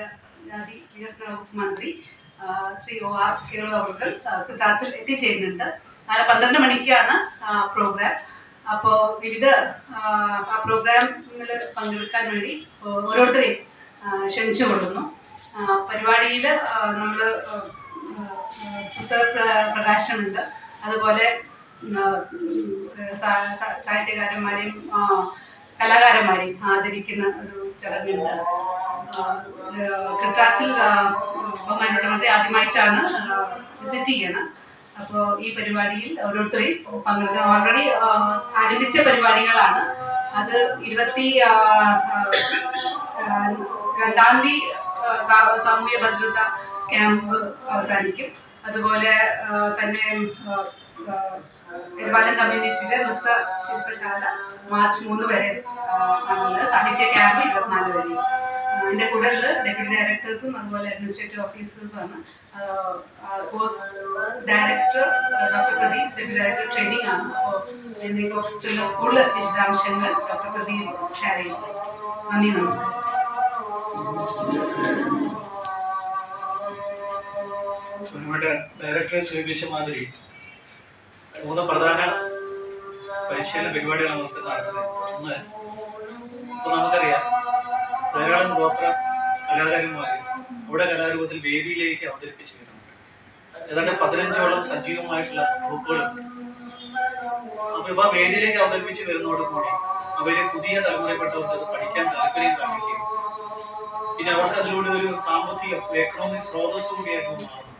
പട്ടികജാതി വികസന വകുപ്പ് മന്ത്രി ശ്രീ ഒ ആർ കേളു അവർ കുട്ടാച്ചിൽ എത്തിച്ചേരുന്നുണ്ട്. നാളെ പന്ത്രണ്ട് മണിക്കാണ് പ്രോഗ്രാം. അപ്പോൾ വിവിധ ആ, പ്രോഗ്രാമിൽ പങ്കെടുക്കാൻ വേണ്ടി ഓരോരുത്തരെയും ക്ഷണിച്ചു കൊള്ളുന്നു. പരിപാടിയിൽ നമ്മൾ പുസ്തക പ്ര- പ്രകാശനമുണ്ട്. അതുപോലെ സാഹിത്യകാരന്മാരെയും കലാകാരന്മാരെയും ആദരിക്കുന്ന ഒരു ചടങ്ങുണ്ട്. കൃത്താച്ചിൽ ബഹുമാനമുഖ്യമന്ത്രി ആദ്യമായിട്ടാണ് വിസിറ്റ് ചെയ്യണം. അപ്പോൾ ഈ പരിപാടിയിൽ ഓരോരുത്തരെയും പങ്കെടുക്കുന്ന ഓൾറെഡി ആരംഭിച്ച പരിപാടികളാണ്. അത് ഇരുപത്തി രണ്ടാം തീയതി സാമൂഹ്യ ഭദ്രത ക്യാമ്പ് അവസാനിക്കും. അതുപോലെ തന്നെ പെരുവാലം കമ്മ്യൂണിറ്റിയുടെ നൃത്ത ശില്പശാല മാർച്ച് മൂന്ന് വരെ ആണുള്ളത്. സാഹിത്യ ക്യാമ്പ് ഇരുപത്തിനാല് വരെ എന്റെ കൂടെ ഉള്ളത് ഡെപ്യൂട്ടി ഡയറക്ടേഴ്സും അതുപോലെ administrative ഓഫീസേഴ്സാണ് course director doctor Pradeep deputy director training ആണ്. അപ്പോൾ എന്തെങ്കിലും കുറച്ചുള്ള കൂടുതൽ വിശദാംശങ്ങൾ ഡോക്ടർ പ്രദീപ് ഷെയർ ചെയ്യും. നന്ദി നമസ്കാരം. ഡയറക്ടറെ സൂചിപ്പിച്ച മാതിരി മൂന്ന് പ്രധാന പരിശീലന പരിപാടികൾ നമുക്ക് നടത്തുന്നത് ഒന്ന് ഇപ്പൊ നമുക്കറിയാം ധാരാളം ഗോത്ര കലാകാരന്മാരെ അവിടെ കലാരൂപത്തിൽ വേദിയിലേക്ക് അവതരിപ്പിച്ചു വരുന്നുണ്ട് ഏതാണ്ട് പതിനഞ്ചോളം സജീവമായിട്ടുള്ള ഗ്രൂപ്പുകളുണ്ട് അപ്പൊ ഇവ വേദിയിലേക്ക് അവതരിപ്പിച്ചു വരുന്നതോടുകൂടി അവർ പുതിയ തലമുറയിൽപ്പെട്ടവർക്ക് അത് പഠിക്കാൻ താല്പര്യം കാണിക്കുകയും പിന്നെ അവർക്ക് അതിലൂടെ ഒരു സാമ്പത്തിക എക്കണോമിക് സ്രോതസ് കൂടിയായിട്ട് മാറുന്നു